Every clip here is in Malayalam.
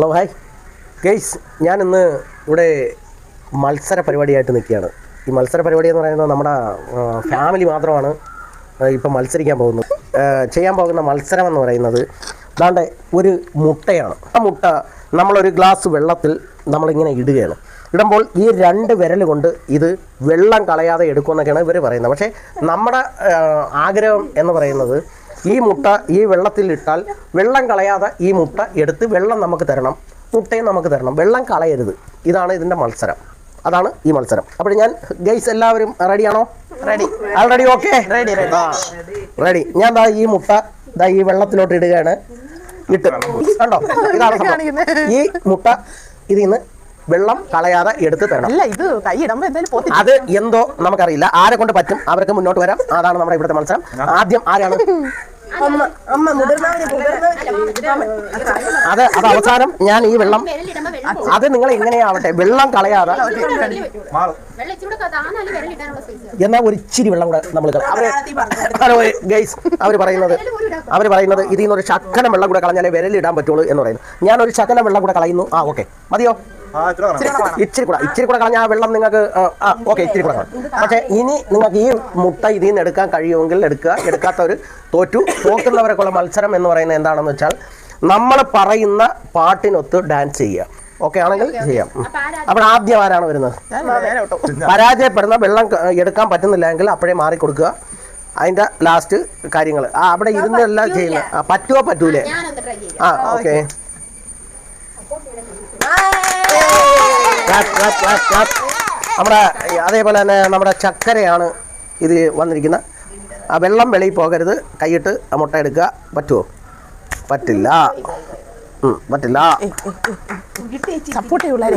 ഹലോ ഹായ് ഗെയ്സ് ഞാനിന്ന് ഇവിടെ മത്സര പരിപാടിയായിട്ട് നിൽക്കുകയാണ്. ഈ മത്സര പരിപാടി എന്ന് പറയുന്നത് നമ്മുടെ ഫാമിലി മാത്രമാണ് ഇപ്പം മത്സരിക്കാൻ പോകുന്നത്. ചെയ്യാൻ പോകുന്ന മത്സരം എന്ന് പറയുന്നത് അതാണ്ട് ഒരു മുട്ടയാണ്. ആ മുട്ട നമ്മളൊരു ഗ്ലാസ് വെള്ളത്തിൽ നമ്മളിങ്ങനെ ഇടുകയാണ്. ഇടുമ്പോൾ ഈ രണ്ട് വിരൽ കൊണ്ട് ഇത് വെള്ളം കളയാതെ എടുക്കുമെന്നൊക്കെയാണ് ഇവർ പറയുന്നത്. പക്ഷേ നമ്മുടെ ആഗ്രഹം എന്ന് പറയുന്നത് ഈ മുട്ട ഈ വെള്ളത്തിൽ ഇട്ടാൽ വെള്ളം കളയാതെ ഈ മുട്ട എടുത്ത് വെള്ളം നമുക്ക് തരണം. മുട്ടയും നമുക്ക് തരണം. വെള്ളം കളയരുത്. ഇതാണ് ഇതിന്റെ മത്സരം. അതാണ് ഈ മത്സരം. അപ്പോൾ ഞാൻ ഗൈസ് എല്ലാവരും റെഡിയാണോ ready already okay ready ready ഞാൻ ദാ ഈ മുട്ട ദാ ഈ വെള്ളത്തിലോട്ട് ഇടുകയാണ്. ഇട്ട്. കണ്ടോ? ഇതാണ്. ഈ മുട്ട ഇതിൽ നിന്ന് വെള്ളം കളയാതെ എടുത്ത് തരണം. അല്ല ഇത് കൈ ഇടുമ്പോ എന്തായാലും പോത്തി അത് എന്തോ നമുക്കറിയില്ല. ആരെ കൊണ്ട് പറ്റും? അവർക്ക് മുന്നോട്ട് വരാം. അതാണ് നമ്മുടെ ഇവിടുത്തെ മത്സരം. ആദ്യം ആരാണ്? അത് അത് അവസാനം ഞാൻ ഈ വെള്ളം അത് നിങ്ങൾ എങ്ങനെയാവട്ടെ വെള്ളം കളയാതെ എന്നാ ഒരു ഇച്ചിരി വെള്ളം കൂടെ നമ്മൾ അവർ ഗൈസ് അവർ പറയുന്നത് അവർ പറയുന്നത് ഇതിൽ നിന്ന് ഒരു ശക്കനം വെള്ളം കൂടെ കളഞ്ഞാലേ വിരലിടാൻ പറ്റുള്ളൂ എന്ന് പറയുന്നു. ഞാനൊരു ശക്കനം വെള്ളം കൂടെ കളയുന്നു. ആ ഓക്കെ. മതിയോ? ഇച്ചിരി കൂടെ ഇച്ചിരി കൂടെ കളഞ്ഞ ആ വെള്ളം നിങ്ങൾക്ക് ആ ഓക്കെ ഇച്ചിരി കൂടെ പക്ഷെ ഇനി നിങ്ങൾക്ക് ഈ മുട്ട ഇതിൽ നിന്ന് എടുക്കാൻ കഴിയുമെങ്കിൽ എടുക്കുക. എടുക്കാത്തവർ തോറ്റു. തോക്കുന്നവരൊക്കെയുള്ള മത്സരം എന്ന് പറയുന്നത് എന്താണെന്ന് വെച്ചാൽ നമ്മൾ പറയുന്ന പാട്ടിനൊത്ത് ഡാൻസ് ചെയ്യുക. ഓക്കെ ആണെങ്കിൽ ചെയ്യാം. അപ്പോൾ ആദ്യം ആരാണ് വരുന്നത്? പരാജയപ്പെടുന്ന വെള്ളം എടുക്കാൻ എടുക്കാൻ പറ്റുന്നില്ലെങ്കിൽ അപ്പോഴേ മാറി കൊടുക്കുക. അതിന്റെ ലാസ്റ്റ് കാര്യങ്ങൾ. ആ അവിടെ ഇരുന്നല്ല ചെയ്യുന്നത് പറ്റുമോ പറ്റൂലേ? ഞാനൊന്ന് ട്രൈ ചെയ്യാം. ആ ഓക്കെ. നമ്മുടെ അതേപോലെ തന്നെ നമ്മുടെ ചക്കരയാണ് ഇത് വന്നിരിക്കുന്നത്. ആ വെള്ളം വെളിയിൽ പോകരുത്. കൈയിട്ട് മുട്ട എടുക്കുക. പറ്റുമോ പറ്റില്ല. പറ്റില്ല. സപ്പോർട്ട് ചെയ്യൂളേ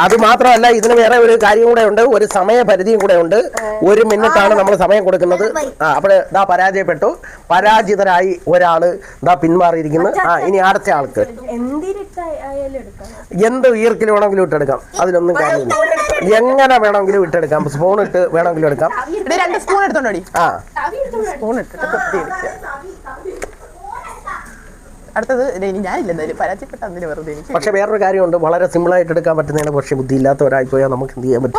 അത് മാത്രമല്ല ഇതിന് വേറെ ഒരു കാര്യം കൂടെ ഉണ്ട്. ഒരു സമയപരിധിയും കൂടെ ഉണ്ട്. ഒരു മിനിറ്റാണ് നമ്മൾ സമയം കൊടുക്കുന്നത്. ആ അപ്പോൾ ഇതാ പരാജയപ്പെട്ടു. പരാജിതരായി ഒരാൾ ഇതാ പിന്മാറിയിരിക്കുന്നു. ആ ഇനി അടുത്ത ആൾക്ക്. എന്ത് ഈർക്കിൽ വേണമെങ്കിലും ഇട്ടെടുക്കാം. അതിനൊന്നും കാര്യമില്ല. എങ്ങനെ വേണമെങ്കിലും ഇട്ടെടുക്കാം. സ്പൂൺ ഇട്ട് വേണമെങ്കിലും എടുക്കാം. രണ്ട് സ്പൂൺ എടുത്തോണ്ടോടി ആ. സ്പൂൺ ഇട്ടിട്ട് അടുത്തത് ഇനി ഞാനില്ല എന്തായാലും. പരാജയപ്പെട്ട വെറുതെ എനിക്ക് പക്ഷെ വേറൊരു കാര്യമുണ്ട്. വളരെ സിമ്പിൾ ആയിട്ട് എടുക്കാൻ പറ്റുന്നതാണ്. പക്ഷെ ബുദ്ധി ഇല്ലാത്തവരായി പോയാൽ നമുക്ക് എന്ത് ചെയ്യാൻ പറ്റും?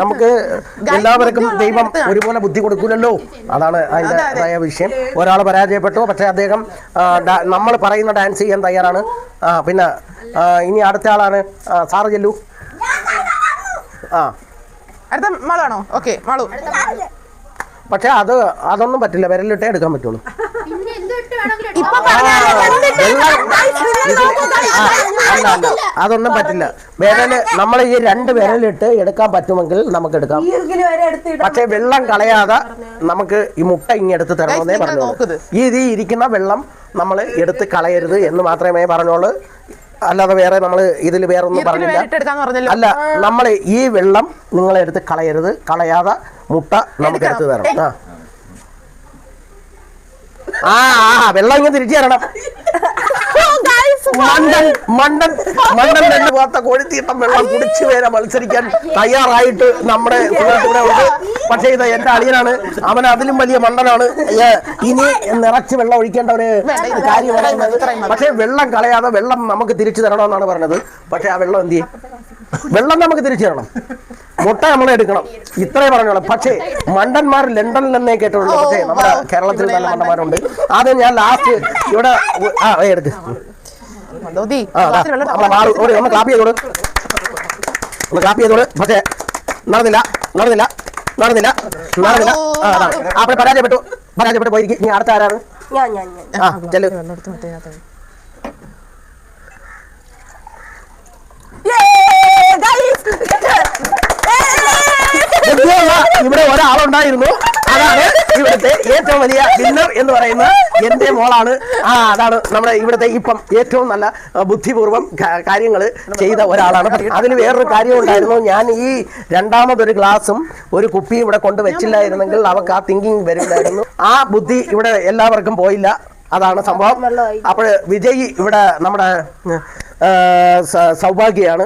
നമുക്ക് എല്ലാവർക്കും ദൈവം. ഒരുപോലെ ബുദ്ധി കൊടുക്കൂലല്ലോ. അതാണ് അതിന്റെ അതായ വിഷയം. ഒരാൾ പരാജയപ്പെട്ടു. പക്ഷെ അദ്ദേഹം നമ്മൾ പറയുന്ന ഡാൻസ് ചെയ്യാൻ തയ്യാറാണ്. ആ പിന്നെ ഇനി അടുത്ത ആളാണ്. സാറ് ചെല്ലു. ആ. അടുത്ത മാളാണോ? ഓക്കെ മാളു. പക്ഷെ അത് അതൊന്നും പറ്റില്ല. വിരലിട്ടേ എടുക്കാൻ പറ്റുള്ളൂ. അതൊന്നും പറ്റില്ല. വിരൽ നമ്മൾ ഈ രണ്ട് വിരലിട്ട് എടുക്കാൻ പറ്റുമെങ്കിൽ നമുക്ക് എടുക്കാം. പക്ഷെ വെള്ളം കളയാതെ നമുക്ക് ഈ മുട്ട ഇങ്ങെടുത്ത് തരണമെന്നേ പറഞ്ഞു ഈ ഇത് ഇരിക്കുന്ന വെള്ളം നമ്മൾ എടുത്ത് കളയരുത് എന്ന് മാത്രമേ പറഞ്ഞോളൂ. അല്ലാതെ വേറെ നമ്മൾ ഇതിൽ വേറെ ഒന്നും പറഞ്ഞില്ല. അല്ല നമ്മൾ ഈ വെള്ളം നിങ്ങൾ എടുത്ത് കളയരുത്. കളയാതെ മുട്ട നമുക്ക് എടുത്ത് തരണം. ആ. വെള്ളം ഇങ്ങനെ തിരിച്ചു തരണം. മണ്ടൻ മണ്ടൻ മണ്ടൻ പോത്ത കോഴിത്തീട്ടം വെള്ളം കുടിച്ചു വരെ മത്സരിക്കാൻ തയ്യാറായിട്ട് നമ്മുടെ ഇവിടെ ഉണ്ട്. പക്ഷേ ഇത് എന്റെ അളിയനാണ്. അവൻ അതിലും വലിയ മണ്ടനാണ്. ഇനി നിറച്ച് വെള്ളം ഒഴിക്കേണ്ട ഒരു കാര്യം പക്ഷേ വെള്ളം കളയാതെ വെള്ളം നമുക്ക് തിരിച്ചു തരണം എന്നാണ് പറഞ്ഞത്. പക്ഷേ ആ വെള്ളം എന്ത് ചെയ്യും? വെള്ളം നമുക്ക് തിരിച്ചു തരണം. മുട്ട നമ്മൾ എടുക്കണം. ഇത്രേ പറഞ്ഞോളൂ. പക്ഷേ മണ്ടന്മാർ ലണ്ടനിൽ നിന്നേ കേട്ടുള്ളൂ പക്ഷേ നമ്മുടെ കേരളത്തിൽ നല്ല മണ്ടന്മാരുണ്ട്. അത് ഞാൻ ലാസ്റ്റ് ഇവിടെ ആ എടുക്ക്. ഒന്ന് കാപ്പി ചെയ്തോളൂ. ഒന്ന് കാപ്പി ചെയ്തോളൂ. പക്ഷേ നടന്നില്ല. നടന്നില്ല. നടന്നില്ല. നടന്നില്ല. അപ്പോൾ പരാജയപ്പെട്ടു. പരാജയപ്പെട്ടു പോയിരിക്കും. ഇനി അടുത്ത ആരാണ്? ഞാൻ ഞാൻ ഞാൻ ആ ചെല്ലു. വെള്ളം ഒരാളുണ്ടായിരുന്നു അതാണ് ഇവിടുത്തെ ഏറ്റവും വലിയ വിന്നർ എന്ന് പറയുന്ന എന്റെ മോളാണ്. ആ അതാണ് നമ്മുടെ ഇവിടുത്തെ ഇപ്പം ഏറ്റവും നല്ല ബുദ്ധിപൂർവം ബുദ്ധിപൂർവം കാര്യങ്ങൾ ചെയ്ത ഒരാളാണ്. അതിന് വേറൊരു കാര്യം ഉണ്ടായിരുന്നു ഞാൻ ഈ രണ്ടാമതൊരു ഗ്ലാസും ഒരു കുപ്പിയും ഇവിടെ കൊണ്ട് വെച്ചില്ലായിരുന്നെങ്കിൽ അവർക്ക് ആ തിങ്കിങ് വരില്ലായിരുന്നു ആ ബുദ്ധി ഇവിടെ എല്ലാവർക്കും പോയില്ല. അതാണ് സംഭവം. അപ്പോൾ വിജയ് ഇവിടെ നമ്മുടെ സൗഭാഗ്യമാണ് സൗഭാഗ്യയാണ്.